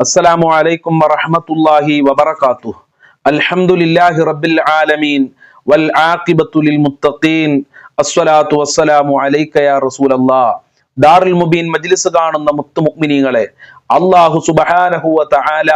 അസ്സലാമു അലൈക്കും വറഹ്മത്തുള്ളാഹി വബറകാതുഹു അൽഹംദുലില്ലാഹി റബ്ബിൽ ആലമീൻ. വൽ ആഖിബത്തു ലിൽ മുത്തഖീൻ. അസ്സലാത്തു വസ്സലാമു അലൈക യാ റസൂലല്ലാഹ് ദാറുൽ മുബീൻ മജ്ലിസ് കാണുന്ന മുത്തു മുഅ്മിനീങ്ങളെ അള്ളാഹു സുബഹാനഹുവ തആല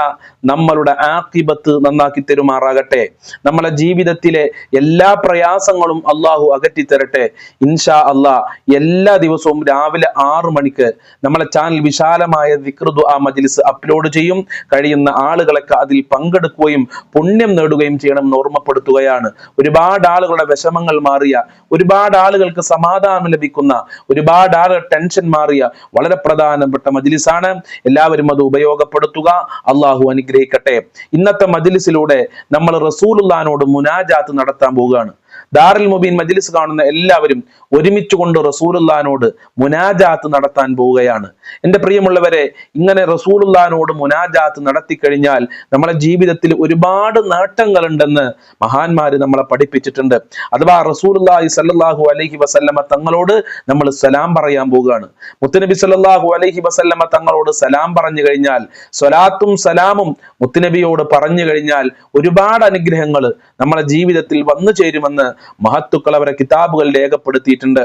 നമ്മളുടെ ആക്കിബത്ത് നന്നാക്കി തരുമാറാകട്ടെ. നമ്മളെ ജീവിതത്തിലെ എല്ലാ പ്രയാസങ്ങളും അള്ളാഹു അകറ്റി തരട്ടെ ഇൻഷാ അള്ളാഹ് എല്ലാ ദിവസവും രാവിലെ ആറു മണിക്ക് നമ്മളെ ചാനൽ വിശാലമായ വിക്രതു ആ മജ്ലിസ് അപ്ലോഡ് ചെയ്യും. കഴിയുന്ന ആളുകളൊക്കെ അതിൽ പങ്കെടുക്കുകയും പുണ്യം നേടുകയും ചെയ്യണം ചെയ്യണമെന്ന് ഓർമ്മപ്പെടുത്തുകയാണ്. ഒരുപാട് ആളുകളുടെ വിഷമങ്ങൾ മാറിയ ഒരുപാട് ആളുകൾക്ക് സമാധാനം ലഭിക്കുന്ന ഒരുപാട് ആളുകൾ ടെൻഷൻ മാറിയ വളരെ പ്രധാനപ്പെട്ട മജ്ലിസാണ്. എല്ലാവരും അത് ഉപയോഗപ്പെടുത്തുക. അള്ളാഹു അനുഗ്രഹിക്കട്ടെ. ഇന്നത്തെ മജിലിസിലൂടെ നമ്മൾ റസൂലുള്ളാനോട് മുനാജാത്ത് നടത്താൻ പോവുകയാണ്. ദാറുൽ മുബീൻ മജ്ലിസ് കാണുന്ന എല്ലാവരും ഒരുമിച്ച് കൊണ്ട് റസൂലുല്ലാനോട് മുനാജാത്ത് നടത്താൻ പോവുകയാണ്. എന്റെ പ്രിയമുള്ളവരെ ഇങ്ങനെ റസൂലുല്ലാനോട് മുനാജാത്ത് നടത്തി കഴിഞ്ഞാൽ നമ്മളെ ജീവിതത്തിൽ ഒരുപാട് നേട്ടങ്ങളുണ്ടെന്ന് മഹാന്മാര് നമ്മളെ പഠിപ്പിച്ചിട്ടുണ്ട്. അഥവാ റസൂലുല്ലാഹി സല്ലല്ലാഹു അലൈഹി വസല്ലമ തങ്ങളോട് നമ്മൾ സലാം പറയാൻ പോവുകയാണ്. മുത്തുനബി സല്ലല്ലാഹു അലൈഹി വസല്ലമ തങ്ങളോട് സലാം പറഞ്ഞു കഴിഞ്ഞാൽ സ്വലാത്തും സലാമും മുത്തുനബിയോട് പറഞ്ഞു കഴിഞ്ഞാൽ ഒരുപാട് അനുഗ്രഹങ്ങൾ നമ്മളെ ജീവിതത്തിൽ വന്നു ചേരുമെന്ന് മഹത്തുക്കൾ അവരെ കിതാബുകൾ രേഖപ്പെടുത്തിയിട്ടുണ്ട്.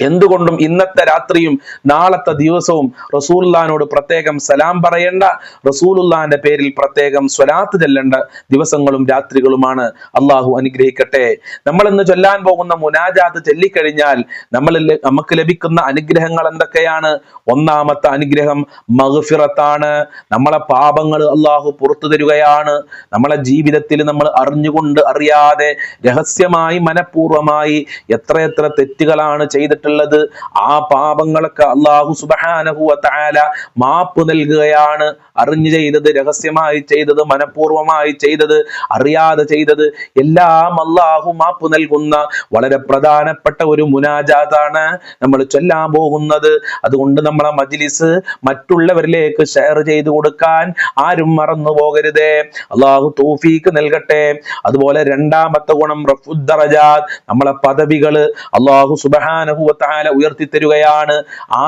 എന്തുകൊണ്ടും ഇന്നത്തെ രാത്രിയും നാളത്തെ ദിവസവും റസൂലുള്ളാനോട് പ്രത്യേകം സലാം പറയേണ്ട. റസൂലുള്ളാന്റെ പേരിൽ പ്രത്യേകം സ്വലാത്ത് ചെല്ലേണ്ട ദിവസങ്ങളും രാത്രികളുമാണ്. അള്ളാഹു അനുഗ്രഹിക്കട്ടെ. നമ്മൾ ഇന്ന് ചൊല്ലാൻ പോകുന്ന മുനാജാത്ത് ചൊല്ലിക്കഴിഞ്ഞാൽ നമ്മൾ നമുക്ക് ലഭിക്കുന്ന അനുഗ്രഹങ്ങൾ എന്തൊക്കെയാണ്? ഒന്നാമത്തെ അനുഗ്രഹം മഹഫിറത്താണ് നമ്മളെ പാപങ്ങൾ അള്ളാഹു പുറത്തു തരികയാണ്. നമ്മളെ ജീവിതത്തിൽ നമ്മൾ അറിഞ്ഞുകൊണ്ട് അറിയാതെ രഹസ്യമായി മനഃപൂർവമായി എത്രയെത്ര തെറ്റുകളാണ് ചെയ്തിട്ടുള്ളത് ആ പാപങ്ങളൊക്കെ അള്ളാഹു സുബഹാനഹുവ തആല മാപ്പ് നൽകുകയാണ്. അറിഞ്ഞു ചെയ്തത് രഹസ്യമായി ചെയ്തത് മനഃപൂർവമായി ചെയ്തത് അറിയാതെ ചെയ്തത് എല്ലാം അള്ളാഹു മാപ്പ് നൽകുന്ന വളരെ പ്രധാനപ്പെട്ട ഒരു മുനാജാതാണ് നമ്മൾ ചൊല്ലാൻ പോകുന്നത്. അതുകൊണ്ട് നമ്മളെ മജ്ലിസ് മറ്റുള്ളവരിലേക്ക് ഷെയർ ചെയ്തു കൊടുക്കാൻ ആരും മറന്നു പോകരുതേ. അള്ളാഹു തൗഫീക്ക് നൽകട്ടെ. അതുപോലെ രണ്ടാമത്തെ ഗുണം റഫുദ്ദറജാത്ത് നമ്മളെ പദവികൾ അള്ളാഹു സുബഹാനഹു തആല ഉയർത്തി തരുകയാണ്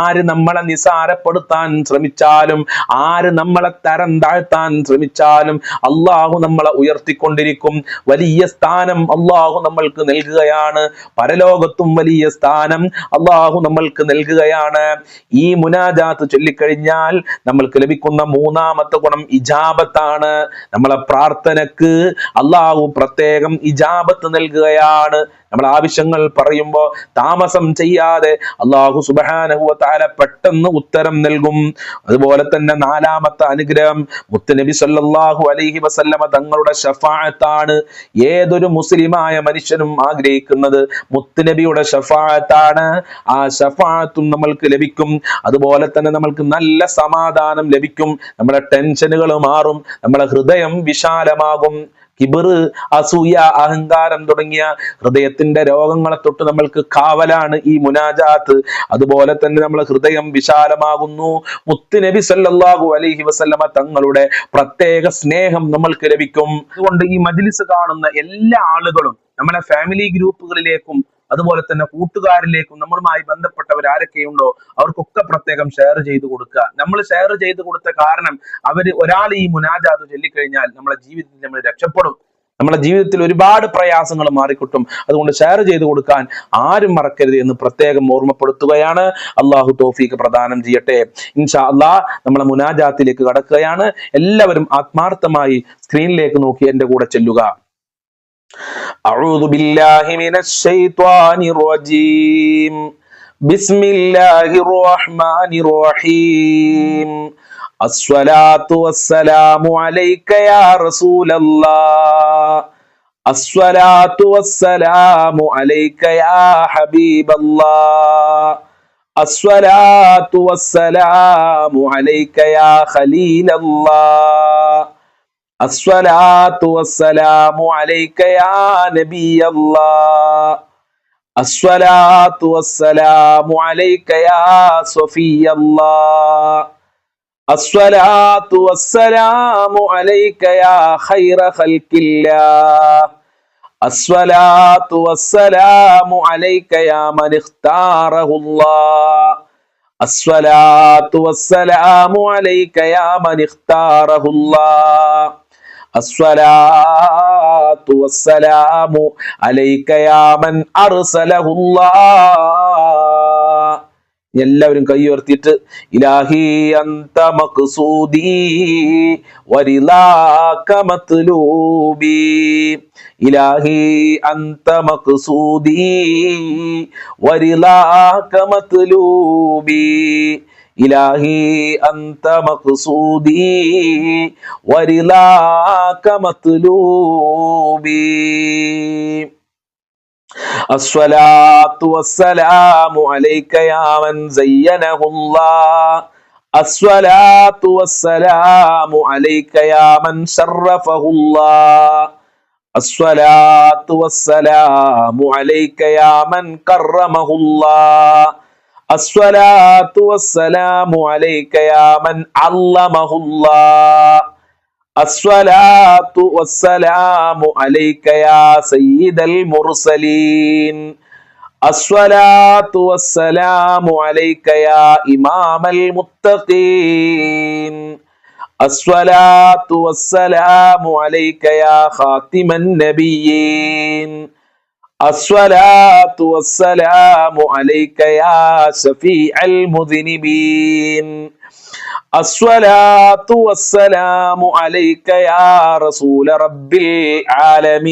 ആര് നമ്മളെ നിസാരപ്പെടുത്താൻ ശ്രമിച്ചാലും ആര് നമ്മളെ തരം താഴ്ത്താൻ ശ്രമിച്ചാലും അള്ളാഹു നമ്മളെ ഉയർത്തിക്കൊണ്ടിരിക്കും. വലിയ സ്ഥാനം അള്ളാഹു നമ്മൾക്ക് നൽകുകയാണ്. പരലോകത്തും വലിയ സ്ഥാനം അള്ളാഹു നമ്മൾക്ക് നൽകുകയാണ്. ഈ മുനാജാത്ത് ചൊല്ലിക്കഴിഞ്ഞാൽ നമ്മൾക്ക് ലഭിക്കുന്ന മൂന്നാമത്തെ ഗുണം ഇജാബത്താണ്. നമ്മളെ പ്രാർത്ഥനക്ക് അള്ളാഹു പ്രത്യേകം ഇജാബത്ത് നൽകുകയാണ്. നമ്മൾ ആവശ്യങ്ങൾ പറയുമ്പോൾ താമസം ചെയ്യാതെ അള്ളാഹു സുബാനഹുവ താല പെട്ടെന്ന് ഉത്തരം നൽകും. അതുപോലെ തന്നെ നാലാമത്തെ അനുഗ്രഹം മുത്തുനബി സല്ലാഹു അലൈഹി വസല്ലമ തങ്ങളുടെ ഷഫാത്താണ് ഏതൊരു മുസ്ലിമായ മനുഷ്യനും ആഗ്രഹിക്കുന്നത് മുത്തുനബിയുടെ ഷഫാത്താണ് ആ ഷഫാഅത്തും നമ്മൾക്ക് ലഭിക്കും. അതുപോലെ തന്നെ നമ്മൾക്ക് നല്ല സമാധാനം ലഭിക്കും. നമ്മുടെ ടെൻഷനുകൾ മാറും. നമ്മുടെ ഹൃദയം വിശാലമാകും. കിബിറ് അസൂയ അഹങ്കാരം തുടങ്ങിയ ഹൃദയത്തിന്റെ രോഗങ്ങളെ തൊട്ട് നമ്മൾക്ക് കാവലാണ് ഈ മുനാജാത്ത്. അതുപോലെ തന്നെ നമ്മൾ ഹൃദയം വിശാലമാകുന്നു. മുത്തുനബി സല്ലാഹു അലൈഹി വസല്ലമ തങ്ങളുടെ പ്രത്യേക സ്നേഹം നമ്മൾക്ക് ലഭിക്കും. അതുകൊണ്ട് ഈ മജ്ലിസ് കാണുന്ന എല്ലാ ആളുകളും നമ്മളെ ഫാമിലി ഗ്രൂപ്പുകളിലേക്കും അതുപോലെ തന്നെ കൂട്ടുകാരിലേക്കും നമ്മളുമായി ബന്ധപ്പെട്ടവർ ആരൊക്കെയുണ്ടോ അവർക്കൊക്കെ പ്രത്യേകം ഷെയർ ചെയ്ത് കൊടുക്കുക. നമ്മൾ ഷെയർ ചെയ്ത് കൊടുത്ത കാരണം അവർ ഒരാൾ ഈ മുനാജാത്ത് ചൊല്ലിക്കഴിഞ്ഞാൽ നമ്മളെ ജീവിതത്തിൽ നമ്മൾ രക്ഷപ്പെടും. നമ്മുടെ ജീവിതത്തിൽ ഒരുപാട് പ്രയാസങ്ങൾ മാറിക്കിട്ടും. അതുകൊണ്ട് ഷെയർ ചെയ്തു കൊടുക്കാൻ ആരും മറക്കരുത് എന്ന് പ്രത്യേകം ഓർമ്മപ്പെടുത്തുകയാണ്. അള്ളാഹു തോഫീക്ക് പ്രദാനം ചെയ്യട്ടെ. ഇൻഷാ അള്ളാ നമ്മളെ മുനാജാത്തിലേക്ക് കടക്കുകയാണ്. എല്ലാവരും ആത്മാർത്ഥമായി സ്ക്രീനിലേക്ക് നോക്കി എന്റെ കൂടെ ചെല്ലുക. أعوذ بالله من الشيطان الرجيم بسم الله الرحمن الرحيم الصلاة والسلام عليك يا رسول الله الصلاة والسلام عليك يا حبيب الله الصلاة والسلام عليك يا خليل الله الصلاة والسلام عليك يا نبي الله. الصلاة والسلام عليك يا صفي الله. الصلاة والسلام عليك يا خير خلق الله. الصلاة والسلام عليك يا من اختاره الله. الصلاة والسلام عليك يا من اختاره الله. അസ്വലാത്തു വസ്സലാമു അലൈക അർസലഹുല്ലാ. എല്ലാവരും കൈ ഉയർത്തിയിട്ട് ഇലാഹി അന്ത മക്സൂദി വരിലാക മത്ലൂബി. ഇലാഹി അന്ത മക്സൂദി വരിലാക മത്ലൂബി. إلهي أنت مقصودي ورلاك مطلوبي. الصلاة والسلام عليك يا من زينه الله. الصلاة والسلام عليك يا من شرفه الله. الصلاة والسلام عليك يا من كرمه الله. الصلاة والسلام عليك يا من علمه الله. الصلاة والسلام عليك يا سيد المرسلين. الصلاة والسلام عليك يا إمام المتقين. الصلاة والسلام عليك يا خاتم النبيين. الصلاة والسلام عليك يا شفيع المذنبين. الصلاة والسلام عليك يا رسول رب العالمين.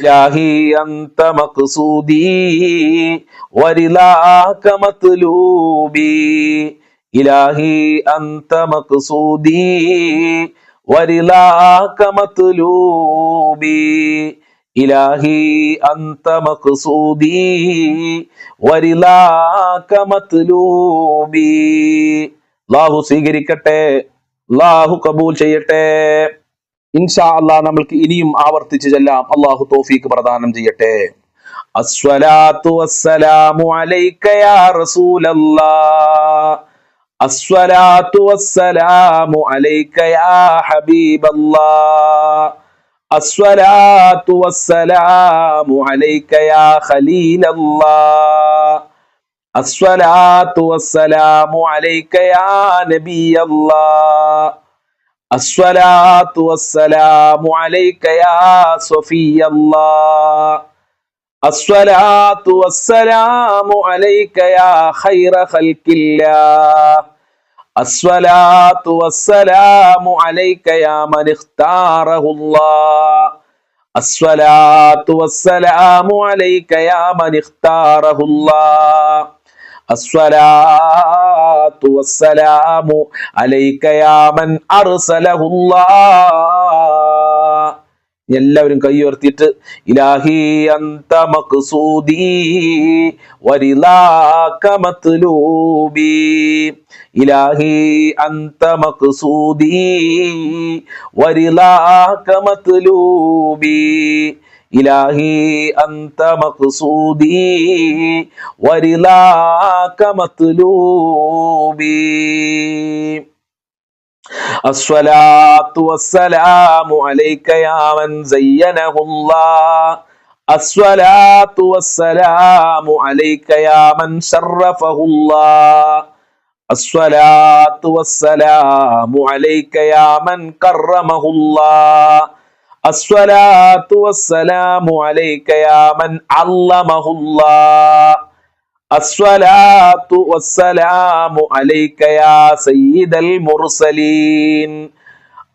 إلهي أنت مقصودي ورضاك مطلوبي. إلهي أنت مقصودي ورضاك مطلوبي. إلهي أنت مقصودي ورضاك مطلوبي അള്ളാഹു സ്വീകരിക്കട്ടെ അള്ളാഹു കബൂൽ ചെയ്യട്ടെ ഇൻഷാ അള്ളാഹ് നമ്മൾക്ക് ഇനിയും ആവർത്തിച്ച് ചെല്ലാം അള്ളാഹു തോഫീക്ക് പ്രദാനം ചെയ്യട്ടെ അസ്വലാത്തു വസ്സലാമു അലൈക യാ റസൂലല്ലാഹ് അസ്വലാത്തു വസ്സലാമു അലൈക യാ ഹബീബല്ലാഹ് الصلاة والسلام عليك يا خليل الله. الصلاة والسلام عليك يا نبي الله. الصلاة والسلام عليك يا صفي الله. الصلاة والسلام عليك يا خير خلق الله. الصلاة والسلام عليك يا من اختاره الله الصلاة والسلام عليك يا من اختاره الله الصلاة والسلام عليك يا من أرسله الله എല്ലാവരും കൈ ഉയർത്തിയിട്ട് ഇലാഹി അന്ത മഖ്സൂദി വരിലാക മത്ലൂബി ഇലാഹി അന്ത മഖ്സൂദി വരിലാക മത്ലൂബി ഇലാഹി അന്ത മഖ്സൂദി വരിലാക മത്ലൂബി الصلاة والسلام عليك يا من زينه الله الصلاة والسلام عليك يا من شرفه الله الصلاة والسلام عليك يا من كرمه الله الصلاة والسلام عليك الصلاة والسلام عليك يا سيد المرسلين.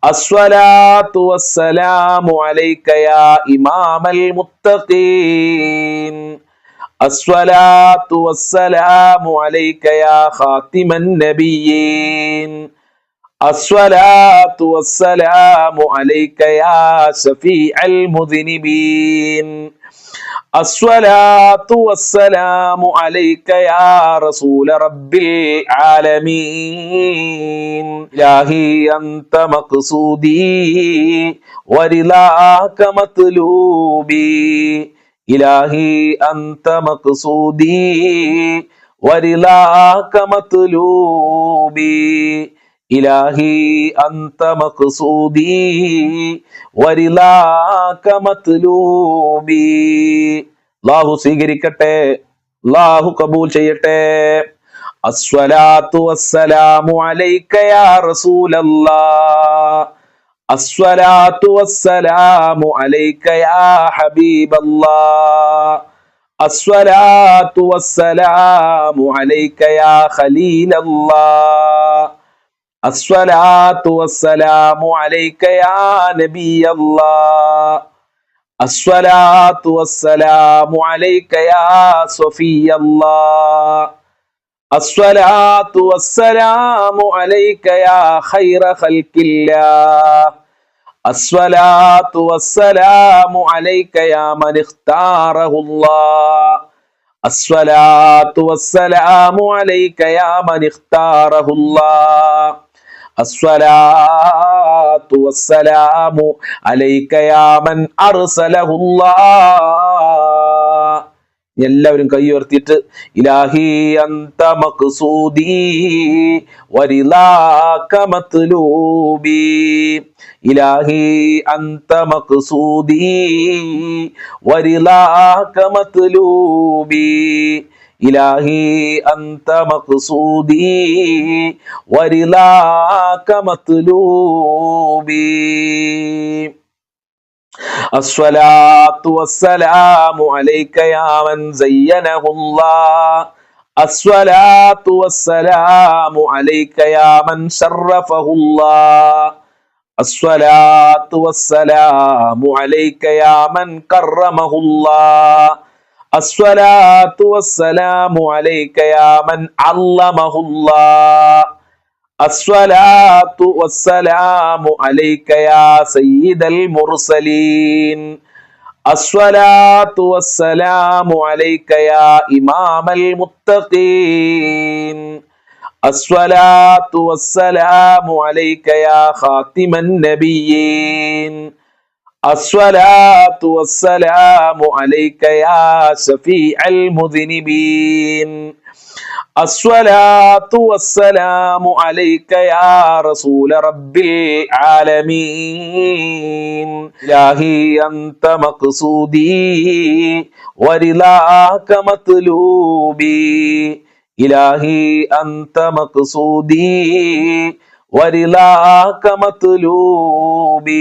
الصلاة والسلام عليك يا إمام المتقين. الصلاة والسلام عليك يا خاتم النبيين. الصلاة والسلام عليك يا شفيع المذنبين. അസ്വലാത്തു വസ്സലാമു അലൈക യാ റസൂല റബ്ബിൽ ആലമീൻ. ഇലാഹി അൻത മഖ്സൂദി വരിലാക മത്ലൂബി. ഇലാഹി അൻത മഖ്സൂദി വരിലാക മത്ലൂബി. إلهي أنت مقصودي ورضاك مطلوبي അള്ളാഹു സ്വീകരിക്കട്ടെ അള്ളാഹു കബൂൽ ചെയ്യട്ടെ അസ്വലാത്തു വസ്സലാമു അലൈക യാ റസൂലല്ലാഹ് അസ്വലാത്തു വസ്സലാമു അലൈക യാ ഹബീബല്ലാഹ് അസ്വലാത്തു വസ്സലാമു അലൈക യാ ഖലീലല്ലാഹ് അസ്വലാത്തു വസ്സലാമു അലൈക യാ നബിയല്ലാഹ് അസ്വലാത്തു വസ്സലാമു അലൈക യാ സഫിയല്ലാഹ് അസ്വലാത്തു വസ്സലാമു അലൈക യാ ഖൈറ ഖൽഖില്ലാഹ് അസ്വലാത്തു വസ്സലാമു അലൈക യാ മൻ ഇഖ്താറഹുല്ലാഹ് അസ്വലാത്തു വസ്സലാമു അലൈക യാ മൻ ഇഖ്താറഹുല്ലാഹ് الصلاة والسلام عليك يا من أرسله الله എല്ലാവരും കൈ ഉയർത്തിയിട്ട് ഇലാഹി അന്ത മഖ്സൂദി വരിലാക മത്ലൂബി. ഇലാഹി അന്ത മഖ്സൂദി വരിലാക മത്ലൂബി. إلهي أنت مقصودي ورلاك مطلوبي الصلاة والسلام عليك يا من زينه الله الصلاة والسلام عليك يا من شرفه الله الصلاة والسلام عليك يا من كرمه الله الصلاة والسلام عليك يا من علمه الله. الصلاة والسلام عليك يا سيد المرسلين. الصلاة والسلام عليك يا إمام المتقين. الصلاة والسلام عليك يا خاتم النبيين. الصلاة والسلام عليك يا شفيع المذنبين. الصلاة والسلام عليك يا رسول رب العالمين. إلهي أنت مقصودي ورضاك مطلوبي. إلهي أنت مقصودي ورضاك مطلوبي.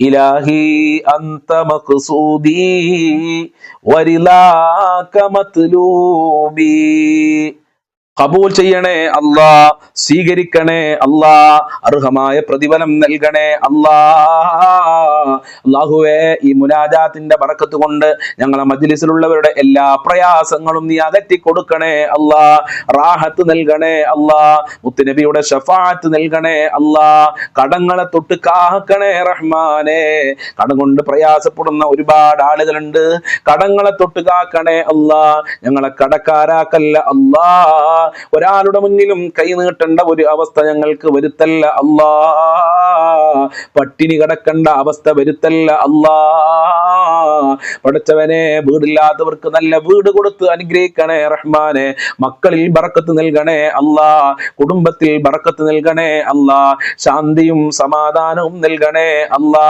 إلهي أنت مقصودي ورضاك مطلوبي കബൂൽ ചെയ്യണേ അല്ലാ സ്വീകരിക്കണേ അല്ലാ അർഹമായ പ്രതിഫലം നൽകണേ അല്ലാ. അള്ളാഹുവേ ഈ മുനാജാത്തിന്റെ ബറക്കത്ത് കൊണ്ട് ഞങ്ങളെ മജ്ലിസിലുള്ളവരുടെ എല്ലാ പ്രയാസങ്ങളും നീ അകറ്റി കൊടുക്കണേ അല്ലാ. റാഹത്ത് നൽകണേ അല്ലാ. മുത്തുനബിയുടെ ഷഫാത്ത് നൽകണേ അല്ലാ. കടങ്ങളെ തൊട്ട് കാക്കണേ റഹ്മാനെ. കടം കൊണ്ട് പ്രയാസപ്പെടുന്ന ഒരുപാട് ആളുകളുണ്ട്. കടങ്ങളെ തൊട്ട് കാക്കണേ അല്ലാ. ഞങ്ങളെ കടക്കാരാക്കല്ല അല്ലാ. ഒരാളുടെ മുന്നിലും കൈ നീട്ടേണ്ട ഒരു അവസ്ഥ ഞങ്ങൾക്ക് വരുത്തല്ല അല്ലാ. പട്ടിണി കിടക്കേണ്ട അവസ്ഥ വരുത്തല്ല അല്ലാ. പഠിച്ചവനെ വീടില്ലാത്തവർക്ക് നല്ല വീട് കൊടുത്ത് അനുഗ്രഹിക്കണേ റഹ്മാനെ. മക്കളിൽ ബറക്കത്ത് നൽകണേ അല്ലാ. കുടുംബത്തിൽ ബറക്കത്ത് നൽകണേ അല്ലാ. ശാന്തിയും സമാധാനവും നൽകണേ അല്ലാ.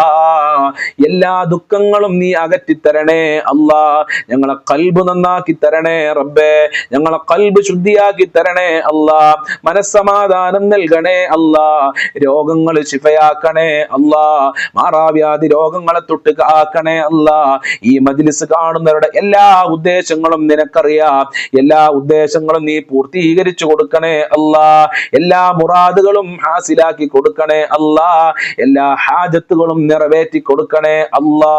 എല്ലാ ദുഃഖങ്ങളും നീ അകറ്റിത്തരണേ അല്ലാ. ഞങ്ങളെ കൽബ് നന്നാക്കി തരണേ റബ്ബേ. ഞങ്ങളെ കൽബ് ശുദ്ധിയാക്കി തരണേ അല്ലാ. മനസ്സമാധാനം നൽകണേ അല്ലാ. രോഗങ്ങൾ ശിഫയാക്കണേ അല്ലാ. മാറാവ്യാധി രോഗങ്ങളെ തൊട്ട് കാക്കണേ അല്ലാ. ഈ മജിലിസ് കാണുന്നവരുടെ എല്ലാ ഉദ്ദേശങ്ങളും നിനക്കറിയാം. എല്ലാ ഉദ്ദേശങ്ങളും നീ പൂർത്തീകരിച്ചു കൊടുക്കണേ അല്ലാ. എല്ലാ മുറാദുകളും ഹാസിലാക്കി കൊടുക്കണേ അല്ലാ. എല്ലാ ഹാജത്തുകളും നിറവേറ്റി കൊടുക്കണേ അല്ലാ.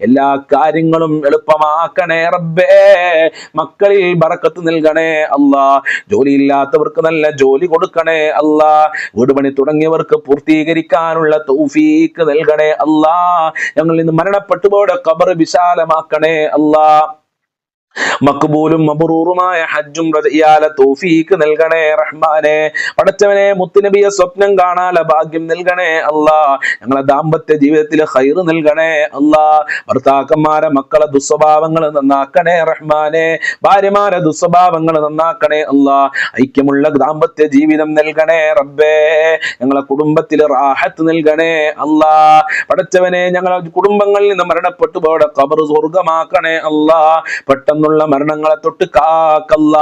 എല്ലാ കാര്യങ്ങളും എളുപ്പമാക്കണേ റബ്ബേ. മക്കളിൽ ബറക്കത്ത് നൽകണേ അല്ലാ. ജോലിയില്ലാത്തവർക്ക് നല്ല ജോലി കൊടുക്കണേ അല്ല. വീട് പണി തുടങ്ങിയവർക്ക് പൂർത്തീകരിക്കാനുള്ള തൗഫീക്ക് നൽകണേ അല്ല. ഞങ്ങൾ ഇന്ന് മരണപ്പെട്ടുപോയ കബർ വിശാലമാക്കണേ അല്ലാ. മക്ബൂലും മബറൂറുമായ ഹജ്ജും റജയാല തൗഫീക്ക് നൽകണേ റഹ്മാനെ. പടച്ചവനെ മുത്തുനബിയെ സ്വപ്നം കാണാല ഭാഗ്യം നൽകണേ അല്ലാ. ഞങ്ങളെ ദാമ്പത്യ ജീവിതത്തിൽ ഹൈർ നൽകണേ അല്ലാ. ഭർത്താക്കന്മാരെ മക്കളെ ദുസ്വഭാവങ്ങൾ നന്നാക്കണേ റഹ്മാനെ. ഭാര്യമാരെ ദുസ്വഭാവങ്ങൾ നന്നാക്കണേ അല്ലാ. ഐക്യമുള്ള ദാമ്പത്യ ജീവിതം നൽകണേ റബ്ബേ. ഞങ്ങളെ കുടുംബത്തിൽ റാഹത്ത് നൽകണേ അല്ലാ. പടച്ചവനെ ഞങ്ങളെ കുടുംബങ്ങളിൽ നിന്ന് മരണപ്പെട്ടു പോടെ കബർ സ്വർഗമാക്കണേ അല്ലാ. പെട്ടെന്ന് പെട്ടെന്നുള്ള മരണങ്ങളെ തൊട്ട് കാക്കല്ല.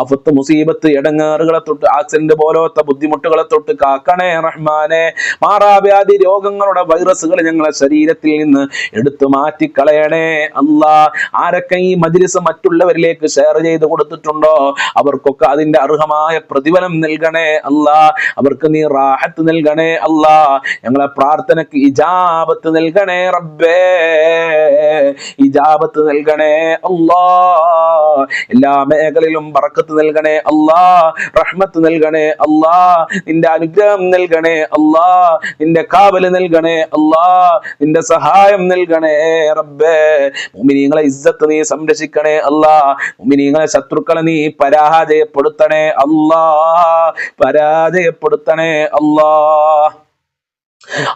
ആഫത്ത് മുസീബത്ത് ഇടങ്ങാറുകളെ തൊട്ട് ആക്സിഡന്റ് പോലത്തെ ബുദ്ധിമുട്ടുകളെ തൊട്ട് കാക്കണേ റഹ്മാനെ. മാറാവ്യാധി രോഗങ്ങളുടെ വൈറസുകൾ ഞങ്ങളെ ശരീരത്തിൽ നിന്ന് എടുത്തു മാറ്റിക്കളയണേ. അല്ല ആരൊക്കെ ഈ മജിലിസ് മറ്റുള്ളവരിലേക്ക് ഷെയർ ചെയ്ത് കൊടുത്തിട്ടുണ്ടോ? അവർക്കൊക്കെ അതിന്റെ അർഹമായ പ്രതിഫലം നൽകണേ. അല്ല അവർക്ക് നീ റാഹത്ത് നൽകണേ. അല്ല ഞങ്ങളെ പ്രാർത്ഥനക്ക് ഇജാബത്ത് നൽകണേ റബ്ബേ. ഇജാബത്ത് നൽകണേ. അല്ലാ എല്ലാ മേഖലയിലും പറക്കത്ത് നൽകണേ അല്ലാ റഹ്മത്ത് നൽകണേ അല്ലാ നിന്റെ അനുഗ്രഹം നൽകണേ അല്ലാ നിന്റെ കാവൽ നൽകണേ അല്ലാ നിന്റെ സഹായം നൽകണേ റബ്ബേ. മുഅ്മിനീങ്ങളെ ഇസ്സത്ത് നീ സംരക്ഷിക്കണേ അല്ലാ മുഅ്മിനീങ്ങളെ ശത്രുക്കളെ നീ പരാജയപ്പെടുത്തണേ അല്ലാ പരാജയപ്പെടുത്തണേ അല്ലാ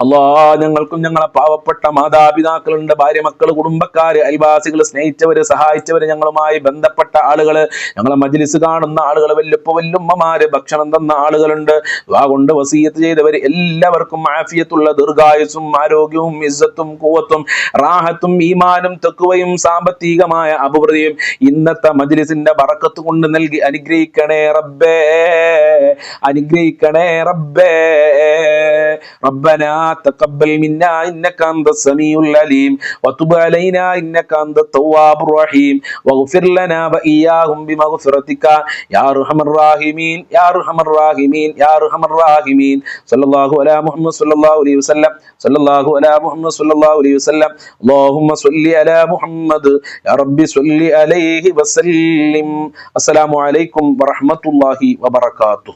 അല്ലാ ഞങ്ങൾക്കും ഞങ്ങളെ പാവപ്പെട്ട മാതാപിതാക്കളുണ്ട് ഭാര്യ മക്കൾ കുടുംബക്കാര് അയൽവാസികൾ സ്നേഹിച്ചവര് സഹായിച്ചവര് ഞങ്ങളുമായി ബന്ധപ്പെട്ട ആളുകൾ. ഞങ്ങളെ മജ്ലിസ് കാണുന്ന ആളുകൾ വല്ലുപ്പ വല്ലുമ്മമാര് ഭക്ഷണം തന്ന ആളുകളുണ്ട്. വാ കൊണ്ട് വസീയത്ത് ചെയ്തവര് എല്ലാവർക്കും ആഫിയത്തുള്ള ദീർഘായുസും ആരോഗ്യവും ഇസ്സത്തും കൂവത്തും റാഹത്തും ഈമാനും തെക്കുവയും സാമ്പത്തികമായ അഭിവൃദ്ധിയും ഇന്നത്തെ മജ്ലിസിന്റെ വറക്കത്ത് കൊണ്ട് നൽകി അനുഗ്രഹിക്കണേ റബ്ബേ. അനുഗ്രഹിക്കണേ റബ്ബേ. ربنا تقبل منا إنك أنت السميع العليم وتب علينا إنك أنت التواب الرحيم واغفر لنا وإياهم بمغفرتك يا أرحم الراحمين يا أرحم الراحمين يا أرحم الراحمين صلى الله على محمد صلى الله عليه وسلم صلى الله على محمد صلى الله عليه وسلم اللهم صل على محمد يا ربي صل عليه وسلم السلام عليكم ورحمة الله وبركاته